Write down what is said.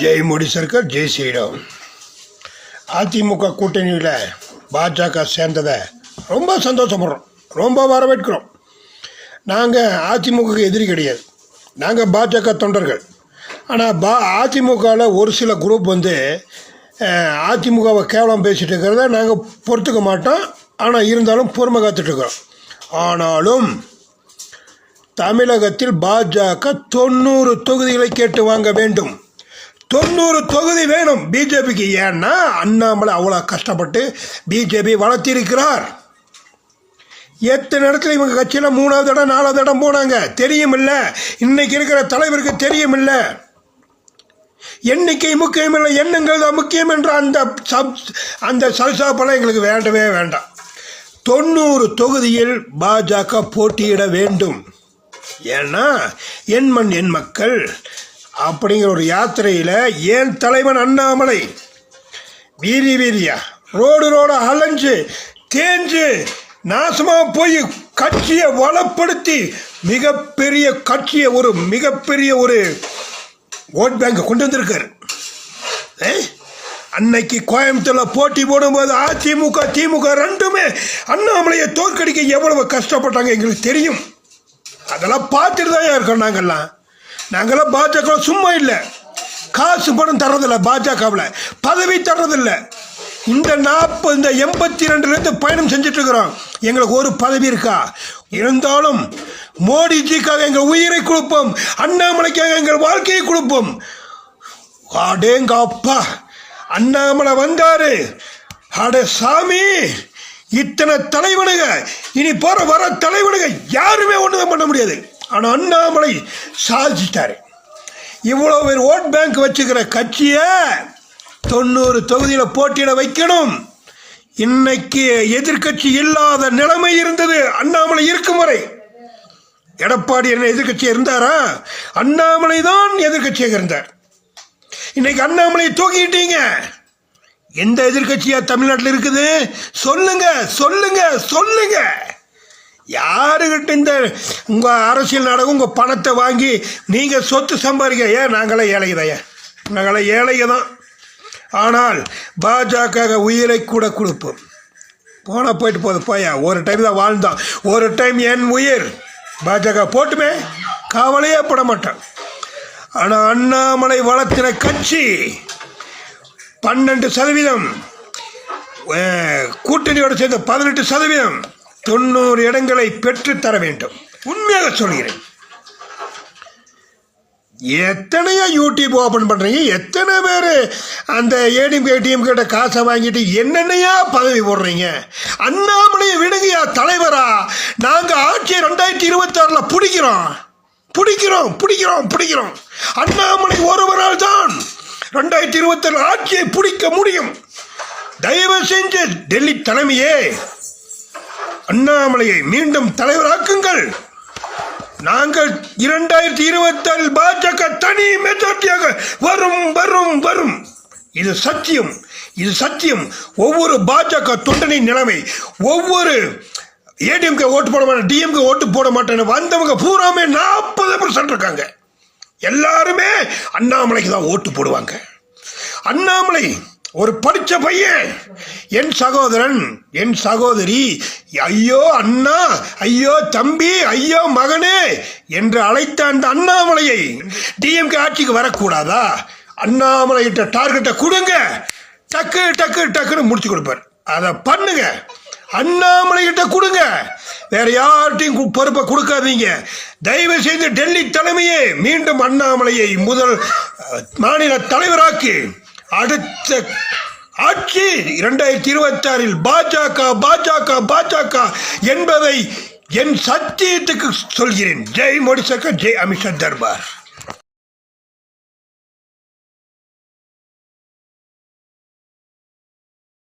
ஜெய் மோடி சர்க்கார் ஜெய் ஸ்ரீராம் அதிமுக கூட்டணியில் பாஜக சேர்ந்ததை ரொம்ப சந்தோஷப்படுறோம். ரொம்ப வரவேற்கிறோம். நாங்கள் அதிமுக எதிரி கிடையாது. நாங்கள் பாஜக தொண்டர்கள். ஆனால் பா அதிமுகவில் ஒரு சில குரூப் வந்து அதிமுகவை கேவலம் பேசிகிட்டு இருக்கிறத நாங்கள் பொறுத்துக்க மாட்டோம். ஆனால் இருந்தாலும் பொறுமை காத்துட்ருக்கோம் ஆனாலும் தமிழகத்தில் பாஜக தொண்ணூறு தொகுதிகளை கேட்டு வாங்க வேண்டும். தொண்ணூறு தொகுதி வேணும் பிஜேபிக்கு. ஏன்னா அண்ணாமலை அவ்வளோ கஷ்டப்பட்டு பிஜேபி வளர்த்திருக்கிறார். எத்தனை இடத்துல இவங்க கட்சியில் மூணாவது இடம் நாலாவது இடம் போனாங்க? தெரியுமில்ல. இன்னைக்கு இருக்கிற தலைவருக்கு தெரியுமில்ல. எண்ணிக்கை முக்கியம் இல்லை எண்ணங்கள் தான் முக்கியம் என்ற அந்த சப் அந்த சல்சாப்பெல்லாம் எங்களுக்கு வேண்டவே வேண்டாம். தொண்ணூறு தொகுதியில் பாஜக போட்டியிட வேண்டும். ஏன்னா என் மண் என் மக்கள் அப்படிங்கிற ஒரு யாத்திரையில் ஏன் தலைவன் அண்ணாமலை? வீதி வீதியா? ரோடு ரோடு அலைஞ்சு தேஞ்சு நாசமாக போய் கட்சியை வளப்படுத்தி மிகப்பெரிய கட்சியை ஒரு மிகப்பெரிய ஒரு ஓட் பேங்கை கொண்டு வந்திருக்காரு. ஏ? அன்னைக்கு கோயம்புத்தூரில் போட்டி போடும்போது அதிமுக திமுக ரெண்டுமே அண்ணாமலையை தோற்கடிக்க எவ்வளவு கஷ்டப்பட்டாங்க எங்களுக்கு தெரியும். அதெல்லாம் பார்த்துட்டு தான் இருக்கோம் நாங்கள்லாம் நாங்களாம் பாஜக சும்மா இல்லை. காசு பணம் தர்றதில்ல பாஜகவில். பதவி தர்றதில்ல. இந்த நாற்பது இந்த எண்பத்தி ரெண்டுலேருந்து பயணம் செஞ்சுட்டு எங்களுக்கு ஒரு பதவி இருக்கா? இருந்தாலும் மோடிஜிக்காக எங்கள் உயிரை கொடுப்போம். அண்ணாமலைக்காக எங்கள் வாழ்க்கையை கொடுப்போம். அடேங்க அப்பா அண்ணாமலை வந்தாரு. அட சாமி இத்தனை தலைவனுங்க. இனி போற வர தலைவனுங்க யாருமே ஒன்றுதான் பண்ண முடியாது. ஆனால் அண்ணாமலை சாதிச்சிட்டாரு. இவ்வளோ பேர் ஓட் பேங்க் வச்சுக்கிற கட்சியை தொண்ணூறு தொகுதியில் போட்டியிட வைக்கணும். இன்னைக்கு எதிர்க்கட்சி இல்லாத நிலைமை இருந்தது. அண்ணாமலை இருக்கும் வரை. எடப்பாடி என்ன எதிர்கட்சி இருந்தாரா? அண்ணாமலை தான் எதிர்க்கட்சியாக இருந்தார். இன்னைக்கு அண்ணாமலையை தூக்கிட்டீங்க. எந்த எதிர்கட்சியா தமிழ்நாட்டில் இருக்குது? சொல்லுங்க சொல்லுங்க சொல்லுங்க. யாருக்கிட்ட இந்த உங்கள் அரசியல் நாடகம் உங்கள் பணத்தை வாங்கி நீங்கள் சொத்து சம்பாதிக்க. ஏன்? நாங்களே ஏழைகதையா நாங்களே ஏழைக தான். ஆனால் பாஜக உயிரை கூட கொடுப்போம். போனால் போயிட்டு போகுது போயா. ஒரு டைம் தான் வாழ்ந்தான். ஒரு டைம் என் உயிர். பாஜக போட்டுமே. கவலையே பட மாட்டான். ஆனால் அண்ணாமலை வளர்த்தின கட்சி பன்னெண்டு சதவீதம் கூட்டணியோடு சேர்ந்த பதினெட்டு சதவீதம் தொண்ணூறு இடங்களை பெற்று தர வேண்டும். உண்மையாக சொல்கிறேன். எத்தனையோ யூடியூப் ஓப்பன் பண்ணுறீங்க எத்தனை பேர் அந்த ஏடிஎம் ஏடிஎம் கிட்ட காசை வாங்கிட்டு என்னென்னையா பதவி போடுறீங்க? அண்ணாமலையை விடுங்கயா தலைவரா? நாங்கள் ஆட்சியை ரெண்டாயிரத்தி இருபத்தாறில் பிடிக்கிறோம். பிடிக்கிறோம் பிடிக்கிறோம் பிடிக்கிறோம். அண்ணாமலை ஒருவரால் தான் ரெண்டாயிரத்தி இருபத்தாறு ஆட்சியை பிடிக்க முடியும். தயவு செஞ்சு டெல்லி தலைமையே அண்ணாமலையை மீண்டும் தலைவராக்குங்கள். நாங்கள் இரண்டாயிரத்தி இருபத்தாறில் பாஜக தனி மெஜாரிட்டியாக வரும் வரும் வரும். இது சத்தியம். இது சத்தியம். ஒவ்வொரு பாஜக தொண்டனின் நிலைமை ஒவ்வொரு ஏடிஎம்கே ஓட்டு போட மாட்டேன் டிஎம்கே ஓட்டு போட மாட்டேன்னு வந்தவங்க பூராமே நாற்பது பர்சன்ட் இருக்காங்க. எல்லாருமே அண்ணாமலைக்கு தான் ஓட்டு போடுவாங்க. அண்ணாமலை ஒரு படித்த பையன். என் சகோதரன் என் சகோதரி ஐயோ அண்ணா ஐயோ தம்பி ஐயோ மகனே என்று அழைத்த அந்த அண்ணாமலையை டிஎம்கே ஆட்சிக்கு வரக்கூடாதா? அண்ணாமலையிட்ட டார்கெட்டை கொடுங்க. டக்கு டக்கு டக்குன்னு முடிச்சு கொடுப்பார். அதை பண்ணுங்க. அண்ணாமலைகிட்ட கொடுங்க. வேற யார்ட்டையும் பொறுப்பை கொடுக்காதீங்க. தயவு செய்து டெல்லி தலைமையே மீண்டும் அண்ணாமலையை முதல் மாநில தலைவராக்கு அடுத்த ஆட்சி இரண்டாயிரத்தி இருபத்தி ஆறில் பாஜக பாஜக பாஜக என்பதை என் சத்தியத்துக்கு சொல்கிறேன். ஜெய் மோடி சர்க்கார் ஜெய் அமித்ஷா தர்பார்.